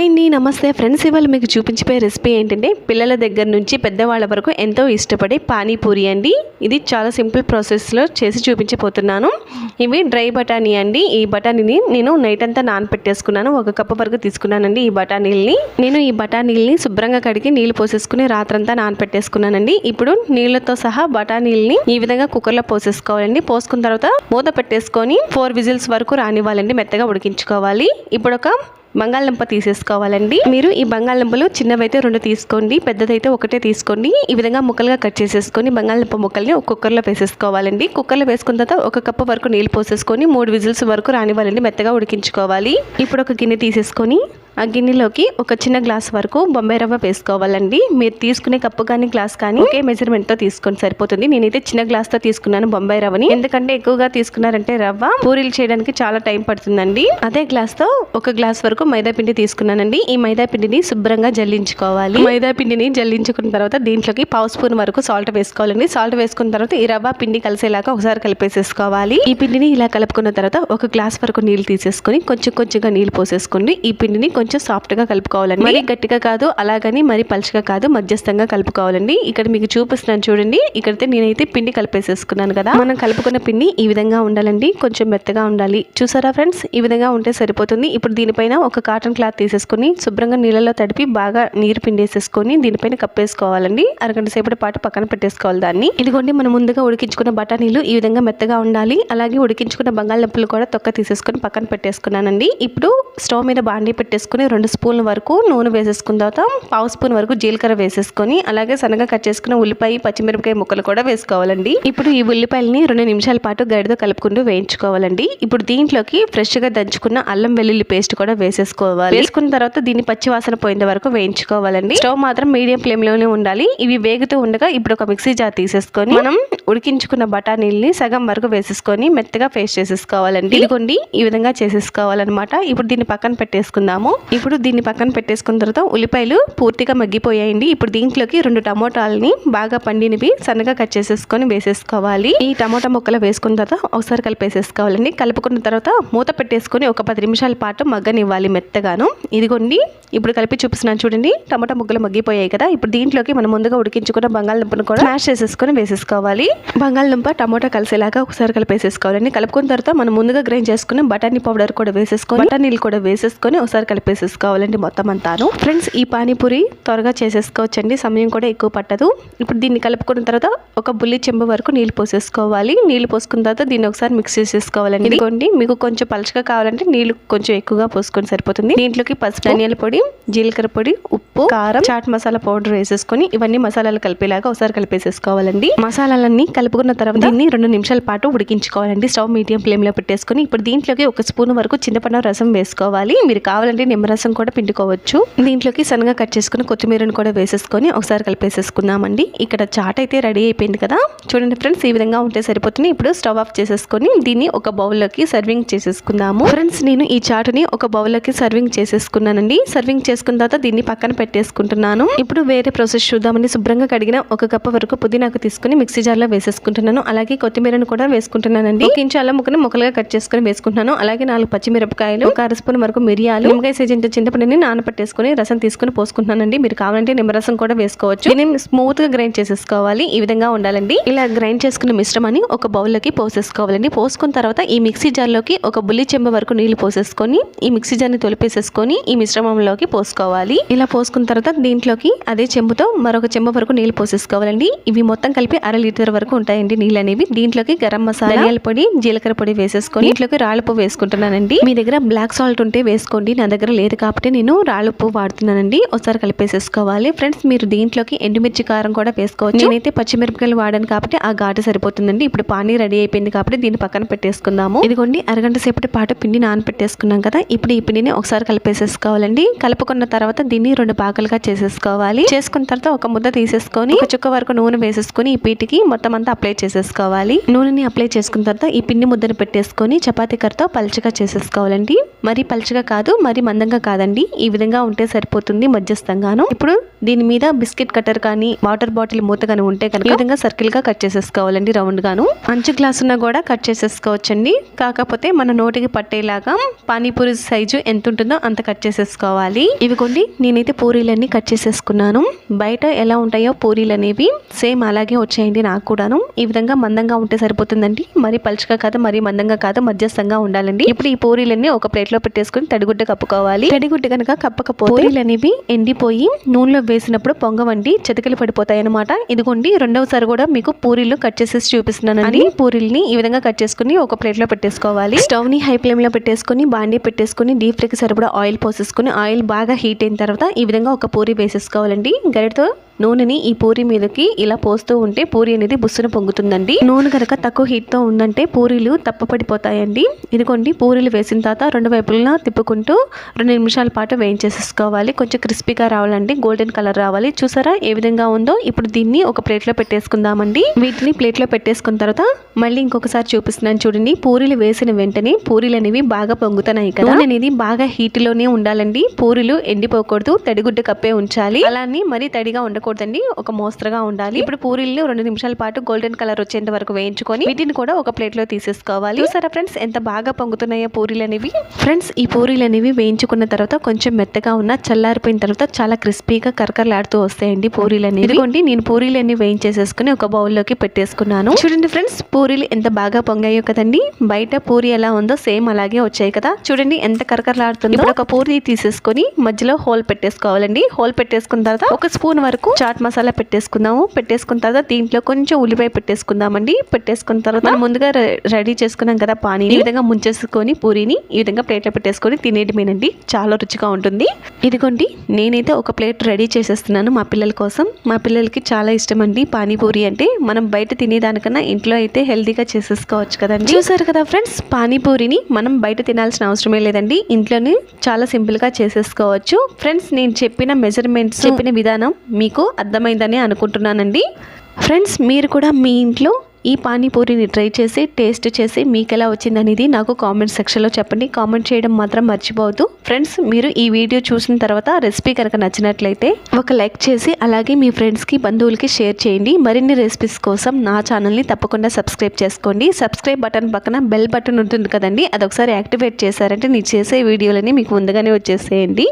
Hi అండి నమస్తే. Friends ఇవాళ మీకు చూపించిపోయే రెసిపీ ఏంటంటే పిల్లల దగ్గర నుంచి పెద్దవాళ్ళ వరకు ఎంతో ఇష్టపడే పానీపూరి అండి. ఇది చాలా సింపుల్ ప్రాసెస్లో చేసి చూపించబోతున్నాను. ఇవి డ్రై బఠానీ అండి. ఈ బఠానీని నేను నైట్ అంతా నానపెట్టేసుకున్నాను. ఒక కప్పు వరకు తీసుకున్నానండి ఈ బఠానీల్ని. నేను ఈ బఠానీల్ని శుభ్రంగా కడిగి నీళ్ళు పోసేసుకుని రాత్రంతా నానపెట్టేసుకున్నానండి. ఇప్పుడు నీళ్ళతో సహా బఠానీల్ని ఈ విధంగా కుక్కర్లో పోసేసుకోవాలండి. పోసుకున్న తర్వాత మూత పెట్టేసుకొని ఫోర్ విజిల్స్ వరకు రానివ్వాలండి. మెత్తగా ఉడికించుకోవాలి. ఇప్పుడు ఒక బంగాళదుంప తీసేసుకోవాలండి. మీరు ఈ బంగాళదుంపలు చిన్నవైతే రెండు తీసుకోండి పెద్దదైతే ఒకటే తీసుకోండి. ఈ విధంగా ముక్కలుగా కట్ చేసేసుకొని బంగాళదుంప ముక్కల్ని ఒక కుక్కర్లో వేసేసుకోవాలండి. కుక్కర్లో వేసుకున్న తర్వాత ఒక కప్పు వరకు నీళ్ళు పోసేసుకొని మూడు విజిల్స్ వరకు రానివ్వాలండి మెత్తగా ఉడికించుకోవాలి. ఇప్పుడు ఒక గిన్నె తీసేసుకొని ఆ గిన్నెలోకి ఒక చిన్న గ్లాస్ వరకు బొంబాయి రవ్వ వేసుకోవాలండి. మీరు తీసుకునే కప్పు కానీ గ్లాస్ కానీ ఒకే మెజర్మెంట్తో తీసుకొని సరిపోతుంది. నేనైతే చిన్న గ్లాస్తో తీసుకున్నాను బొంబాయి రవ్వని. ఎందుకంటే ఎక్కువగా తీసుకున్నారంటే రవ్వ పూరీలు చేయడానికి చాలా టైం పడుతుందండి. అదే గ్లాస్తో ఒక గ్లాస్ వరకు మైదా పిండి తీసుకున్నానండి. ఈ మైదా పిండిని శుభ్రంగా జల్లించుకోవాలి. మైదా పిండిని జల్లించుకున్న తర్వాత దీంట్లోకి పావు స్పూన్ వరకు సాల్ట్ వేసుకోవాలండి. సాల్ట్ వేసుకున్న తర్వాత ఈ రవ్వ పిండి కలిసేలాగా ఒకసారి కలిపేసేసుకోవాలి. ఈ పిండిని ఇలా కలుపుకున్న తర్వాత ఒక గ్లాస్ వరకు నీళ్ళు తీసేసుకొని కొంచెం కొంచెంగా నీళ్ళు పోసేసుకోండి. ఈ పిండిని కొంచెం సాఫ్ట్గా కలుపుకోవాలండి. మరి గట్టిగా కాదు అలాగని మరి పలుచగా కాదు మధ్యస్థంగా కలుపుకోవాలండి. ఇక్కడ మీకు చూపిస్తున్నాను చూడండి. ఇక్కడైతే నేనైతే పిండి కలిపేసేసుకున్నాను కదా. మనం కలుపుకున్న పిండి ఈ విధంగా ఉండాలండి. కొంచెం మెత్తగా ఉండాలి. చూసారా ఫ్రెండ్స్? ఈ విధంగా ఉంటే సరిపోతుంది. ఇప్పుడు దీనిపైన ఒక కాటన్ క్లాత్ తీసేసుకొని శుభ్రంగా నీళ్ళలో తడిపి బాగా నీరు పిండేసేసుకొని దీనిపైన కప్పేసుకోవాలండి. అరగంట సేపటి పాటు పక్కన పెట్టేసుకోవాలి దాన్ని. ఇదిగోండి మనం ముందుగా ఉడికించుకున్న బఠానీలు ఈ విధంగా మెత్తగా ఉండాలి. అలాగే ఉడికించుకున్న బంగాళదుంపలు కూడా తొక్క తీసేసుకొని పక్కన పెట్టేసుకున్నానండి. ఇప్పుడు స్టవ్ మీద బాండీ పెట్టేసుకుని రెండు స్పూన్ల వరకు నూనె వేసేసుకున్న తర్వాత పావు స్పూన్ వరకు జీలకర్ర వేసేసుకొని అలాగే సన్నగా కట్ చేసుకున్న ఉల్లిపాయ పచ్చిమిరపకాయ ముక్కలు కూడా వేసుకోవాలండి. ఇప్పుడు ఈ ఉల్లిపాయలని రెండు నిమిషాల పాటు గడితో కలుపుకుంటూ వేయించుకోవాలండి. ఇప్పుడు దీంట్లోకి ఫ్రెష్గా దంచుకున్న అల్లం వెల్లుల్లి పేస్ట్ కూడా వేసేసుకోవాలి. వేసుకున్న తర్వాత దీన్ని పచ్చివాసన పోయిన వరకు వేయించుకోవాలండి. స్టవ్ మాత్రం మీడియం ఫ్లేమ్లోనే ఉండాలి. ఇవి వేగుతూ ఉండగా ఇప్పుడు ఒక మిక్సీ జార్ తీసేసుకొని మనం ఉడికించుకున్న బఠానీల్ని సగం వరకు వేసేసుకొని మెత్తగా పేస్ట్ చేసేసుకోవాలండి. ఇదిగోండి ఈ విధంగా చేసేసుకోవాలన్నమాట. ఇప్పుడు దీన్ని పక్కన పెట్టేసుకుందాము. ఇప్పుడు దీన్ని పక్కన పెట్టేసుకున్న తర్వాత ఉల్లిపాయలు పూర్తిగా మగ్గిపోయాయండి. ఇప్పుడు దీంట్లోకి రెండు టమోటాలని బాగా పండినవి సన్నగా కట్ చేసేసుకొని వేసేసుకోవాలి. ఈ టమోటా ముక్కలు వేసుకున్న తర్వాత ఒకసారి కలిపేసేసుకోవాలండి. కలుపుకున్న తర్వాత మూత పెట్టేసుకొని ఒక పది నిమిషాల పాటు మగ్గనివ్వాలి మెత్తగాను. ఇదిగోండి ఇప్పుడు కలిపి చూపిస్తున్నాను చూడండి. టమాటా ముక్కలు మగ్గిపోయాయి కదా. ఇప్పుడు దీంట్లోకి మనం ముందుగా ఉడికించుకున్న బంగాళదుంపను కూడా మ్యాష్ చేసేసుకొని వేసేసుకోవాలి. బంగాళదుంప టమోటా కలిసేలాగా ఒకసారి కలిపేసేసుకోవాలండి. కలుపుకున్న తర్వాత మనం ముందుగా గ్రైండ్ చేసుకున్న బఠానీ పౌడర్ కూడా వేసేసుకొని బఠానీలు కూడా వేసేసుకొని ఒకసారి కలిపేసేసుకోవాలండి మొత్తం అంతాను. ఫ్రెండ్స్ ఈ పానీపూరి త్వరగా చేసేసుకోవచ్చండి సమయం కూడా ఎక్కువ పట్టదు. ఇప్పుడు దీన్ని కలుపుకున్న తర్వాత ఒక బుల్లి చెంబు వరకు నీళ్ళు పోసేసుకోవాలి. నీళ్ళు పోసుకున్న తర్వాత దీన్ని ఒకసారి మిక్స్ చేసేసుకోవాలండి. ఇదిగోండి మీకు కొంచెం పలుచగా కావాలంటే నీళ్ళు కొంచెం ఎక్కువగా పోసుకొని సరిపోతుంది. దీంట్లోకి పసుపు ధనియాల పొడి జీలకర్ర పొడి ఉప్పు కారం చాట్ మసాలా పౌడర్ వేసేసుకొని ఇవన్నీ మసాలాలు కలిపేలాగా ఒకసారి కలిపేసేసుకోవాలండి. మసాలాలన్నీ కలుపుకున్న తర్వాత దీన్ని రెండు నిమిషాల పాటు ఉడికించుకోవాలండి. స్టవ్ మీడియం ఫ్లేమ్లో పెట్టేసుకొని ఇప్పుడు దీంట్లోకి ఒక స్పూన్ వరకు చింతపండు రసం వేసుకోవాలి. మీరు కావాలంటే నిమ్మరసం కూడా పిండుకోవచ్చు. దీంట్లోకి సన్నగా కట్ చేసుకుని కొత్తిమీరను కూడా వేసేసుకొని ఒకసారి కలిపేసేసుకుందామండి. ఇక్కడ చాట్ అయితే రెడీ అయిపోయింది కదా. చూడండి ఫ్రెండ్స్ ఈ విధంగా ఉంటే సరిపోతుంది. ఇప్పుడు స్టవ్ ఆఫ్ చేసేసుకొని దీన్ని ఒక బౌల్లోకి సర్వింగ్ చేసేసుకుందాము. ఫ్రెండ్స్ నేను ఈ చాటుని ఒక బౌల్లోకి సర్వింగ్ చేసేసుకున్నానండి. సర్వింగ్ చేసుకున్న తర్వాత దీన్ని పక్కన పెట్టేసుకుంటున్నాను. ఇప్పుడు వేరే ప్రాసెస్ చూద్దామని శుభ్రంగా కడిగిన ఒక కప్పు వరకు పుదీనాకు తీసుకుని మిక్సీ జార్లో వేసేసుకుంటున్నాను. అలాగే కొత్తిమీరను కూడా వేసుకుంటున్నానండి. ఒక ఇంచు అల్లం ముక్కను ముక్కలుగా కట్ చేసుకుని వేసుకుంటున్నాను. అలాగే నాలుగు పచ్చిమిరపకాయలు ఒక అర స్పూన్ వరకు మిరియాలు నిమ్మకాయ సైజంత చింతపండుని నానపట్టేసుకుని రసం తీసుకుని పోసుకుంటున్నానండి. మీరు కావాలంటే నిమ్మరసం కూడా వేసుకోవచ్చు. దీన్ని స్మూత్గా గ్రైండ్ చేసేసుకోవాలి. ఈ విధంగా ఉండాలండి. ఇలా గ్రైండ్ చేసుకున్న మిశ్రమాన్ని ఒక బౌల్లోకి పోసేసుకోవాలండి. పోసుకున్న తర్వాత ఈ మిక్సీ జార్లోకి ఒక బుల్లి చెంబ వరకు నీళ్ళు పోసేసుకొని ఈ మిక్సీ జార్ని తొలిపేసేసుకొని ఈ మిశ్రమంలోకి పోసుకోవాలి. ఇలా పోసుకున్న తర్వాత దీంట్లోకి అదే చెంబుతో మరొక చెంబ వరకు నీళ్ళు పోసేసుకోవాలండి. ఇవి మొత్తం కలిపి అర లీటర్ వరకు ఉంటాయండి నీళ్ళు అనేవి దీంట్లోకి గరం మసాలా ధనియాల పొడి జీలకర్ర పొడి వేసేసుకొని దీంట్లోకి రాళ్ళపు వేసుకుంటున్నానండి. మీ దగ్గర బ్లాక్ సాల్ట్ ఉంటే వేసుకోండి. నా దగ్గర లేదు కాబట్టి నేను రాళ్ళుప్పు వాడుతున్నానండి. ఒకసారి కలిపేసేసుకోవాలి. ఫ్రెండ్స్ మీరు దీంట్లోకి ఎండుమిర్చి కారం కూడా వేసుకోవచ్చు. నేనైతే పచ్చిమిరపకాయలు వాడాను కాబట్టి ఆ ఘాటు సరిపోతుందండి. ఇప్పుడు పానీ రెడీ అయిపోయింది కాబట్టి దీన్ని పక్కన పెట్టేసుకుందాము. ఇదిగోండి అరగంట సేపటి పాటు పిండి నానపెట్టేసుకున్నాం కదా. ఇప్పుడు ఈ పిండిని ఒకసారి కలిపేసేసుకోవాలండి. కలుపుకున్న తర్వాత దీన్ని రెండు భాగాలుగా చేసేసుకోవాలి. చేసుకున్న తర్వాత ఒక ముద్ద తీసేసుకొని ఒక చుక్క వరకు నూనె వేసేసుకొని ఈ పీటికి మొత్తం అంతా అప్లై చేసేసుకోవాలి. నూనెని అప్లై చేసుకున్న తర్వాత ఈ పిండి ముద్దను పెట్టేసుకొని చపాతీ కర్రతో పలుచగా చేసేసుకోవాలండి. మరి పలుచగా కాదు మరి మందంగా కాదండి. ఈ విధంగా ఉంటే సరిపోతుంది మధ్యస్థంగాను. ఇప్పుడు దీని మీద బిస్కెట్ కట్టర్ కానీ వాటర్ బాటిల్ మూత కానీ ఉంటే కనుక ఈ విధంగా సర్కిల్గా కట్ చేసేసుకోవాలండి రౌండ్ గాను. అంచు గ్లాస్ ఉన్నా కూడా కట్ చేసేసుకోవచ్చండి. కాకపోతే మన నోటికి పట్టేలాగా పానీపూరి సైజు ఎంత ఉంటుందో అంత కట్ చేసేసుకోవాలి. ఇవి కొన్ని నేనైతే పూరీలన్నీ కట్ చేసేసుకున్నాను. బయట ఎలా ఉంటాయో పూరీలు అనేవి సేమ్ అలాగే వచ్చాయండి నాకు కూడాను ఈ విధంగా మందంగా ఉంటే సరిపోతుందండి. మరి పలుచగా కాదు మరి మందంగా కాదు మధ్యస్థంగా ఉండాలండి. ఇప్పుడు ఈ పూరీలన్నీ ఒక ప్లేట్లో పెట్టేసుకుని తడిగుడ్డ కప్పుకోవాలి. తడిగుడ్డ కనుక కప్పకపోతే పూరీలు అనేవి ఎండిపోయి నూనెలో వేసినప్పుడు పొంగవండి చితకలు పడిపోతాయి అనమాట ఇదిగోండి రెండవసారి కూడా మీకు పూరీలు కట్ చేసేసి చూపిస్తున్నానండి. పూరీల్ని ఈ విధంగా కట్ చేసుకుని ఒక ప్లేట్లో పెట్టేసుకోవాలి. స్టవ్ని హై ఫ్లేమ్లో పెట్టేసుకుని బాండీ పెట్టేసుకుని డీప్ ఫ్రై కి సరిపడా ఆయిల్ పోసేసుకుని ఆయిల్ బాగా హీట్ అయిన తర్వాత ఈ విధంగా ఒక పూరి వేసేసుకోవాలండి. గరిటతో నూనెని ఈ పూరి మీదకి ఇలా పోస్తూ ఉంటే పూరి అనేది బుస్సున పొంగుతుందండి. నూనె కనుక తక్కువ హీట్తో ఉందంటే పూరీలు తప్పపడిపోతాయండి. ఇదిగోండి పూరీలు వేసిన తర్వాత రెండు వైపులా తిప్పుకుంటూ రెండు నిమిషాల పాటు వేయించేసేసుకోవాలి. కొంచెం క్రిస్పీగా రావాలండి గోల్డెన్ కలర్ రావాలి. చూసారా ఏ విధంగా ఉందో? ఇప్పుడు దీన్ని ఒక ప్లేట్లో పెట్టేసుకుందామండి. వీటిని ప్లేట్లో పెట్టేసుకున్న తర్వాత మళ్ళీ ఇంకొకసారి చూపిస్తున్నాను చూడండి. పూరీలు వేసిన వెంటనే పూరీలు అనేవి బాగా పొంగుతున్నాయి కదా. అనేది బాగా హీట్లోనే ఉండాలండి. పూరీలు ఎండిపోకూడదు తడిగుడ్డ కప్పే ఉంచాలి. అలానే మరీ తడిగా ఉండకూడదండి ఒక మోస్తరుగా ఉండాలి. ఇప్పుడు పూరీలు రెండు నిమిషాల పాటు గోల్డెన్ కలర్ వచ్చేంత వరకు వేయించుకొని వీటిని కూడా ఒక ప్లేట్లో తీసేసుకోవాలి. చూసారా ఫ్రెండ్స్ ఎంత బాగా పొంగుతున్నాయో పూరీలు అనేవి ఫ్రెండ్స్ ఈ పూరీలు అనేవి వేయించుకున్న తర్వాత కొంచెం మెత్తగా ఉన్న చల్లారిపోయిన తర్వాత చాలా క్రిస్పీగా కరకరలాడుతూ వస్తాయండి పూరీలు అనేవి ఇదిగోండి నేను పూరీలు అన్ని వేయించేసేసుకుని ఒక బౌల్లోకి పెట్టేసుకున్నాను. చూడండి ఫ్రెండ్స్ పూరీలు ఎంత బాగా పొంగాయో కదండి. బయట పూరి ఎలా ఉందో సేమ్ అలాగే వచ్చాయి కదా. చూడండి ఎంత కరకరలాడుతుందో. ఒక పూరి తీసేసుకొని మధ్యలో హోల్ పెట్టేసుకోవాలండి. హోల్ పెట్టేసుకున్న తర్వాత ఒక స్పూన్ వరకు చాట్ మసాలా పెట్టేసుకుందాము పెట్టేసుకున్న తర్వాత దీంట్లో కొంచెం ఉల్లిపాయ పెట్టేసుకుందామండి. పెట్టేసుకున్న తర్వాత మనం ముందుగా రె- రెడీ చేసుకున్నాం కదా పానీ ఈ విధంగా ముంచేసుకొని పూరిని ఈ విధంగా ప్లేట్లో పెట్టేసుకొని తినేయడమేనండి చాలా రుచిగా ఉంటుంది. ఇదిగోండి నేనైతే ఒక ప్లేట్ రెడీ చేసేస్తున్నాను మా పిల్లల కోసం. మా పిల్లలకి చాలా ఇష్టం అండి పానీపూరి అంటే. మనం బయట తినేదానికన్నా ఇంట్లో అయితే హెల్తీగా చేసేసుకోవచ్చు కదండి. చూసారు కదా ఫ్రెండ్స్ పానీపూరిని మనం బయట తినాల్సిన అవసరమే లేదండి. ఇంట్లోనే చాలా సింపుల్గా చేసేసుకోవచ్చు. ఫ్రెండ్స్ నేను చెప్పిన మెజర్మెంట్స్ చెప్పిన విధానం మీకు అర్థమైందని అనుకుంటున్నానండి. ఫ్రెండ్స్ మీరు కూడా మీ ఇంట్లో ఈ పానీపూరిని ట్రై చేసి టేస్ట్ చేసి మీకు ఎలా వచ్చిందనేది నాకు కామెంట్ సెక్షన్లో చెప్పండి. కామెంట్ చేయడం మాత్రం మర్చిపోవద్దు. ఫ్రెండ్స్ మీరు ఈ వీడియో చూసిన తర్వాత రెసిపీ కనుక నచ్చినట్లయితే ఒక లైక్ చేసి అలాగే మీ ఫ్రెండ్స్కి బంధువులకి షేర్ చేయండి. మరిన్ని రెసిపీస్ కోసం నా ఛానల్ని తప్పకుండా సబ్స్క్రైబ్ చేసుకోండి. సబ్స్క్రైబ్ బటన్ పక్కన బెల్ బటన్ ఉంటుంది కదండి. అదొకసారి యాక్టివేట్ చేశారంటే నేను చేసే వీడియోలని మీకు ముందుగానే వచ్చేసేయండి.